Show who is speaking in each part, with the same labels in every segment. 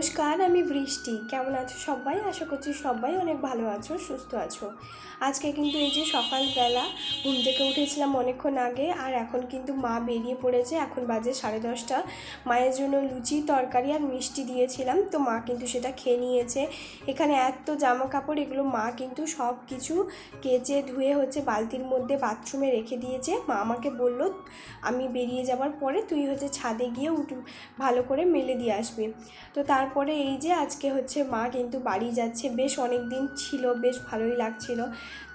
Speaker 1: নমস্কার, আমি বৃষ্টি। কেমন আছো সবাই? আশা করছি সবাই অনেক ভালো আছো, সুস্থ আছো। আজকে কিন্তু এই যে সকালবেলা ঘুম থেকে উঠেছিলাম অনেকক্ষণ আগে, আর এখন কিন্তু মা বেরিয়ে পড়েছে। এখন বাজে সাড়ে দশটা। মায়ের জন্য লুচি, তরকারি আর মিষ্টি দিয়েছিলাম। তো মা কিন্তু সেটা খেয়ে নিয়েছে। এখানে এত জামা কাপড় এগুলো মা কিন্তু সব কিছু কেচে ধুয়ে হচ্ছে বালতির মধ্যে বাথরুমে রেখে দিয়েছে। মা আমাকে বলল, আমি বেরিয়ে যাবার পরে তুই হচ্ছে ছাদে গিয়ে উঠু ভালো করে মেলে দিয়ে আসবি। তো তারপরে এই যে আজকে হচ্ছে মা কিন্তু বাড়ি যাচ্ছে, বেশ অনেক দিন ছিল, বেশ ভালোই লাগছিল।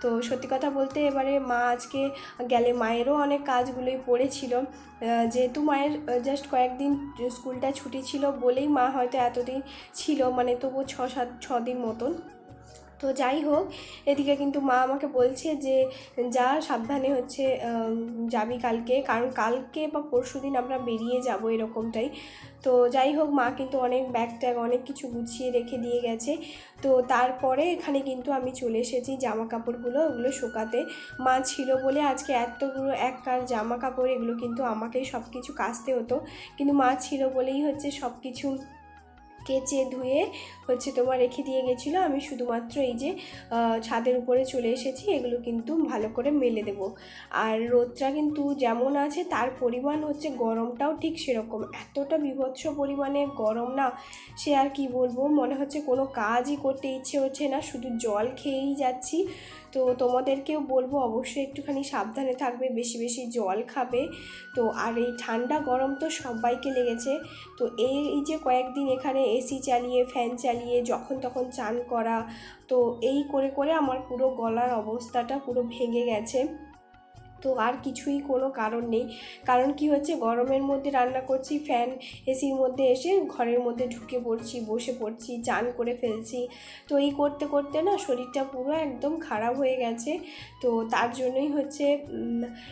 Speaker 1: তো সত্যি কথা বলতে এবারে মা আজকে গেলে মায়েরও অনেক কাজগুলোই পড়েছিল। যেহেতু মায়ের জাস্ট কয়েকদিন স্কুলটা ছুটি ছিল বলেই মা হয়তো এতদিন ছিল মানে তবু ছ সাত ছ দিন মতন। তো যাই হোক, এদিকে কিন্তু মা আমাকে বলছে যে, যা, সাবধানে হচ্ছে যাবি কালকে। কারণ কালকে বা পরশু দিন আমরা বেরিয়ে যাব এরকমটাই। তো যাই হোক, মা কিন্তু অনেক ব্যাগ ট্যাগ অনেক কিছু গুছিয়ে রেখে দিয়ে গেছে। তো তারপরে এখানে কিন্তু আমি চলে এসেছি জামা কাপড়গুলো ওগুলো শোকাতে। মা ছিল বলে আজকে এতগুলো এক কার জামা কাপড় এগুলো কিন্তু আমাকেই সব কিছু কাচতে হতো। কিন্তু মা ছিল বলেই হচ্ছে সব কিছু কেচে ধুয়ে হচ্ছে তোমার রেখে দিয়ে গেছিল। আমি শুধুমাত্র এই যে ছাদের উপরে চলে এসেছি, এগুলো কিন্তু ভালো করে মেলে দেব। আর রোদটা কিন্তু যেমন আছে, তার পরিমাণ হচ্ছে গরমটাও ঠিক সেরকম। এতটা বিভৎস পরিমাণে গরম না, সে আর কি বলব? মনে হচ্ছে কোনো কাজই করতে ইচ্ছে হচ্ছে না, শুধু জল খেয়েই যাচ্ছি। তো তোমাদেরকেও বলব, অবশ্যই একটুখানি সাবধানে থাকবে, বেশি বেশি জল খাবে। তো আর এই ঠান্ডা গরম তো সবাইকে লেগেছে। তো এই যে কয়েকদিন এখানে এসি চালিয়ে ফ্যান চালিয়ে, যখন তখন চান করা, তো এই করে করে আমার পুরো গলার অবস্থাটা পুরো ভেঙে গেছে। তো আর কিছুই কোনো কারণ নেই। কারণ কি হচ্ছে, গরমের মধ্যে রান্না করছি ফ্যান এসির মধ্যে এসে ঘরের মধ্যে ঢুকে পড়ছি, বসে পড়ছি, চান করে ফেলছি। তো এই করতে করতে না শরীরটা পুরো একদম খারাপ হয়ে গেছে। তো তার জন্যই হচ্ছে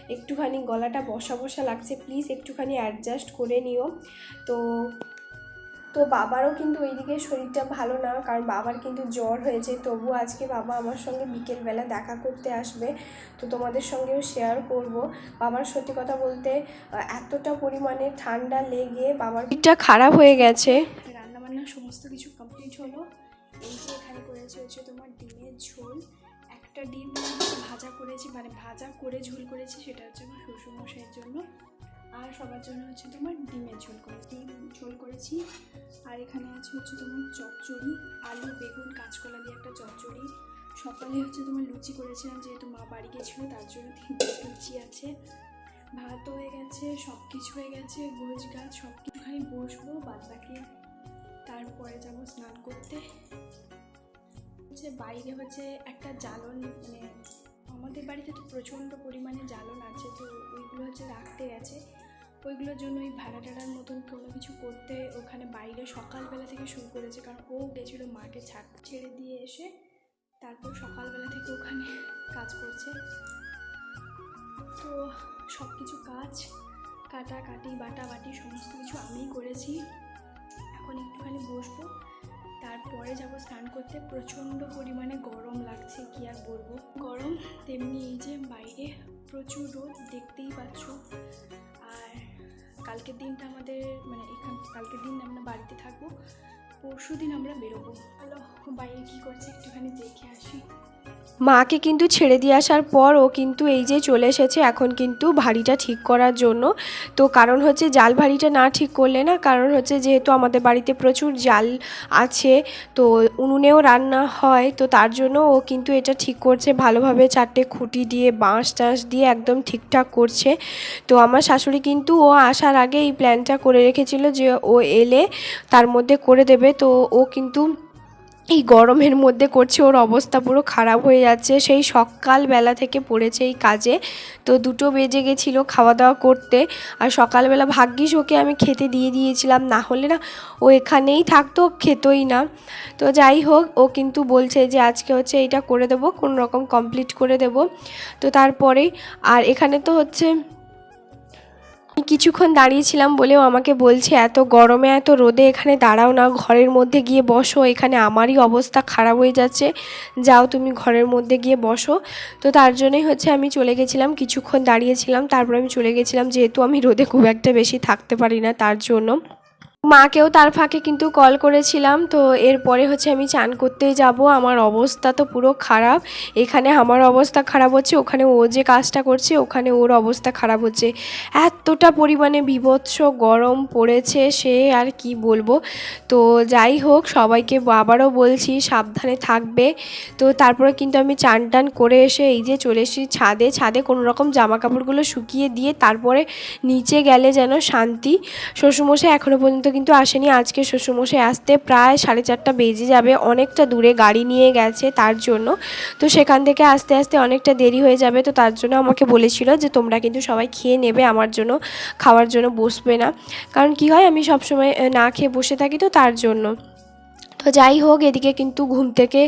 Speaker 1: একটুখানি গলাটা বসা বসা লাগছে। প্লিজ একটুখানি অ্যাডজাস্ট করে নিও। তো তো বাবারও কিন্তু ওইদিকে শরীরটা ভালো না কারণ বাবার কিন্তু জ্বর হয়েছে। তবু আজকে বাবা আমার সঙ্গে বিকেলবেলা দেখা করতে আসবে। তো তোমাদের সঙ্গেও শেয়ার করব। বাবার সত্যি কথা বলতে এতটা পরিমাণে ঠান্ডা লেগে বাবার পিঠটা খারাপ হয়ে গেছে। রান্নাবান্না সমস্ত কিছু কমপ্লিট হলো। এই যে এখানে করেছে হচ্ছে তোমার ডিমের ঝোল। একটা ডিম ভাজা করেছি মানে ভাজা করে ঝোল করেছি সেটা হচ্ছে আমার শ্বশুরমশাইয়ের জন্য। আর সবার জন্য হচ্ছে তোমার ডিমের ঝোল করেছি। ডিম ঝোল করেছি। আর এখানে আছে হচ্ছে তোমার চচ্চড়ি, আলু, বেগুন, কাঁচকলা দিয়ে একটা চচ্চড়ি। সকালে হচ্ছে তোমার লুচি করেছিলাম, যেহেতু মা বাড়ি গেছিল, তার জন্য তিনটে লুচি আছে। ভাত হয়ে গেছে সব কিছু হয়ে গেছে, গোছ গাছ সব কিছু খালি বসবো, বাদ তারপরে যাব স্নান করতে। হচ্ছে বাইরে হচ্ছে একটা জ্বালন মানে আমাদের বাড়িতে তো প্রচণ্ড পরিমাণে জ্বালন আছে, তো ওইগুলো হচ্ছে রাখতে গেছে। ওইগুলোর জন্য ওই ভাড়া টাড়ার মতন কোনো কিছু করতে ওখানে বাইরে সকালবেলা থেকে শুরু করেছে, কারণ ও গেছিল মাকে ছাড় ছেড়ে দিয়ে এসে তারপর সকালবেলা থেকে ওখানে কাজ করছে। তো সব কিছু কাজ কাটা কাটি বাটা বাটি সমস্ত কিছু আমিই করেছি। এখন একটুখানি বসবো, তারপরে যাব স্নান করতে। প্রচণ্ড পরিমাণে গরম লাগছে, কি আর বলব। গরম তেমনি এই যে বাইরে প্রচুর রোদ দেখতেই পাচ্ছ। আর কালকের দিনটা আমাদের মানে এখান, কালকের দিন আমরা বাড়িতে থাকব পরশু দিন আমরা বেরোবো। আলো বাইরে কী করছে একটুখানি দেখে আসি। মাকে কিন্তু ছেড়ে দিয়ে আসার পর ও কিন্তু এই যে চলে এসেছে, এখন কিন্তু ভারীটা ঠিক করার জন্য। তো কারণ হচ্ছে জাল ভারীটা না ঠিক করলে না, কারণ হচ্ছে যেহেতু আমাদের বাড়িতে প্রচুর জাল আছে, তো উনুনেও রান্না হয়, তো তার জন্য ও কিন্তু এটা ঠিক করছে। ভালোভাবে চারটে খুঁটি দিয়ে, বাঁশ টাঁশ দিয়ে একদম ঠিকঠাক করছে। তো আমার শাশুড়ি কিন্তু ও আসার আগে এই প্ল্যানটা করে রেখেছিল যে ও এলে তার মধ্যে করে দেবে। তো ও কিন্তু এই গরমের মধ্যে করছে, ওর অবস্থা পুরো খারাপ হয়ে যাচ্ছে। সেই সকালবেলা থেকে পড়েছে এই কাজে। তো দুটো বেজে গেছিল খাওয়া দাওয়া করতে। আর সকালবেলা ভাগ্যিস ওকে আমি খেতে দিয়ে দিয়েছিলাম। না হলে না ও এখানেই থাকতো খেতোই না। তো যাই হোক, ও কিন্তু বলছে যে আজকে হচ্ছে এইটা করে দেবো কোনো রকম কমপ্লিট করে দেবো। তো তারপরেই, আর এখানে তো হচ্ছে কিছুক্ষণ দাঁড়িয়েছিলাম বলেও আমাকে বলছে, এত গরমে, এত রোদে এখানে দাঁড়াও না, ঘরের মধ্যে গিয়ে বসো, এখানে আমারই অবস্থা খারাপ হয়ে যাচ্ছে, যাও তুমি ঘরের মধ্যে গিয়ে বসো। তো তার জন্যই হচ্ছে আমি চলে গেছিলাম, কিছুক্ষণ দাঁড়িয়েছিলাম, তারপর আমি চলে গেছিলাম, যেহেতু আমি রোদে খুব একটা বেশি থাকতে পারি না তার জন্য। মাকেও তার ফাঁকে কিন্তু কল করেছিলাম, তো এরপরে হচ্ছে আমি চান করতেই যাব। আমার অবস্থা তো পুরো খারাপ। এখানে আমার অবস্থা খারাপ হচ্ছে, ওখানে ও যে কাজটা করছে, ওখানে ওর অবস্থা খারাপ হচ্ছে। এতটা পরিমাণে বিভৎস গরম পড়েছে সে, আর কি বলব? তো যাই হোক, সবাইকে আবারও বলছি, সাবধানে থাকবে। তো তারপরে কিন্তু আমি চান টান করে এসে এই যে চলে এসেছি ছাদে। ছাদে কোনো রকম জামা কাপড়গুলো শুকিয়ে দিয়ে তারপরে নিচে গেলে যেন শান্তি। শ্বশুরমশাই এখনও পর্যন্ত কিন্তু আসেনি। আজকে শ্বশুরমশাই আসতে প্রায় সাড়ে চারটা বেজে যাবে। অনেকটা দূরে গাড়ি নিয়ে গেছে তার জন্য। তো সেখান থেকে আস্তে আস্তে অনেকটা দেরি হয়ে যাবে। তো তার জন্য আমাকে বলেছিল যে, তোমরা কিন্তু সবাই খেয়ে নেবে। আমার জন্য, খাওয়ার জন্য বসবে না। কারণ কি হয়, আমি সবসময় না খেয়ে বসে থাকি তো তার জন্য। তো যাই হোক, এদিকে কিন্তু ঘুম থেকে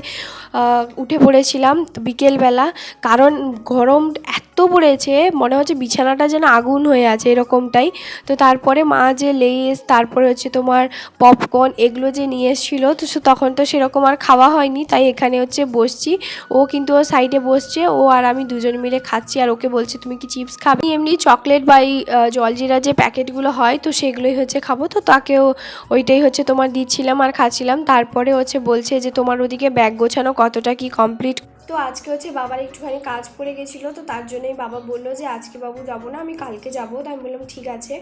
Speaker 1: উঠে পড়েছিলাম বিকেলবেলা। কারণ গরম এত পড়েছে, মনে হচ্ছে বিছানাটা যেন আগুন হয়ে আছে এরকমটাই। তো তারপরে মা যে লেস, তারপরে হচ্ছে তোমার পপকর্ন এগুলো যে নিয়ে এসেছিল, তো তখন তো সেরকম আর খাওয়া হয়নি, তাই এখানে হচ্ছে বসছি। ও কিন্তু ও সাইডে বসছে, ও আর আমি দুজন মিলে খাচ্ছি, আর ওকে বলছে, তুমি কি চিপস খাবে? এমনি চকলেট বা এই জলজিরা যে প্যাকেটগুলো হয়, তো সেগুলোই হচ্ছে খাব। তো তাকেও ওইটাই হচ্ছে তোমার দিচ্ছিলাম আর খাচ্ছিলাম। তারপরে হচ্ছে বলছে যে তোমার ওদিকে ব্যাগ গোছানো কতটা কি কমপ্লিট তো আজকে হচ্ছে বাবার একটুখানি কাজ পড়ে গেছিল, তো তার জন্যই বাবা বলল যে, আজকে বাবু যাব না, আমি কালকে যাব। তো আমি বললাম, ঠিক আছে।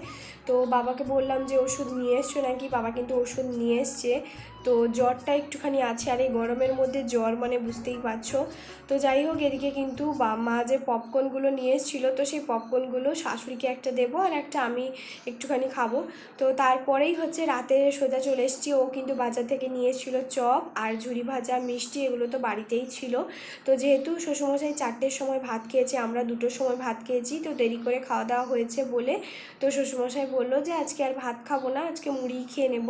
Speaker 1: তো বাবাকে বললাম যে, ওষুধ নিয়ে এসছো নাকি? বাবা কিন্তু ওষুধ নিয়ে এসছে। তো জ্বরটা একটুখানি আছে, আর এই গরমের মধ্যে জ্বর মানে বুঝতেই পারছ। তো যাই হোক, এদিকে কিন্তু মা যে পপকর্নগুলো নিয়ে এসেছিল, তো সেই পপকর্নগুলো শাশুড়িকে একটা দেবো, আর একটা আমি একটুখানি খাব। তো তারপরেই হচ্ছে রাতে সোজা চলে এসেছি। ও কিন্তু বাজার থেকে নিয়ে এসেছিল চপ আর ঝুরি ভাজা, মিষ্টি, এগুলো তো বাড়িতেই ছিল। তো যেহেতু শ্বশুরমশাই চারটের সময় ভাত খেয়েছে, আমরা দুটোর সময় ভাত খেয়েছি, তো দেরি করে খাওয়া দাওয়া হয়েছে বলে তো শ্বশুরমশাই বলল যে, আজকে আর ভাত খাব না, আজকে মুড়ি খেয়ে নেব।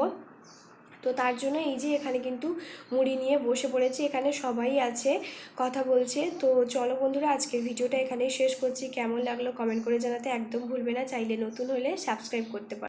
Speaker 1: তো তার জন্য এই যে এখানে কিন্তু মুড়ি নিয়ে বসে পড়েছি, এখানে সবাই আছে, কথা বলছে। তো চলো বন্ধুরা, আজকের ভিডিওটা এখানেই শেষ করছি। কেমন লাগল কমেন্ট করে জানাতে একদম ভুলবে না। চাইলে নতুন হলে সাবস্ক্রাইব করতে পারো।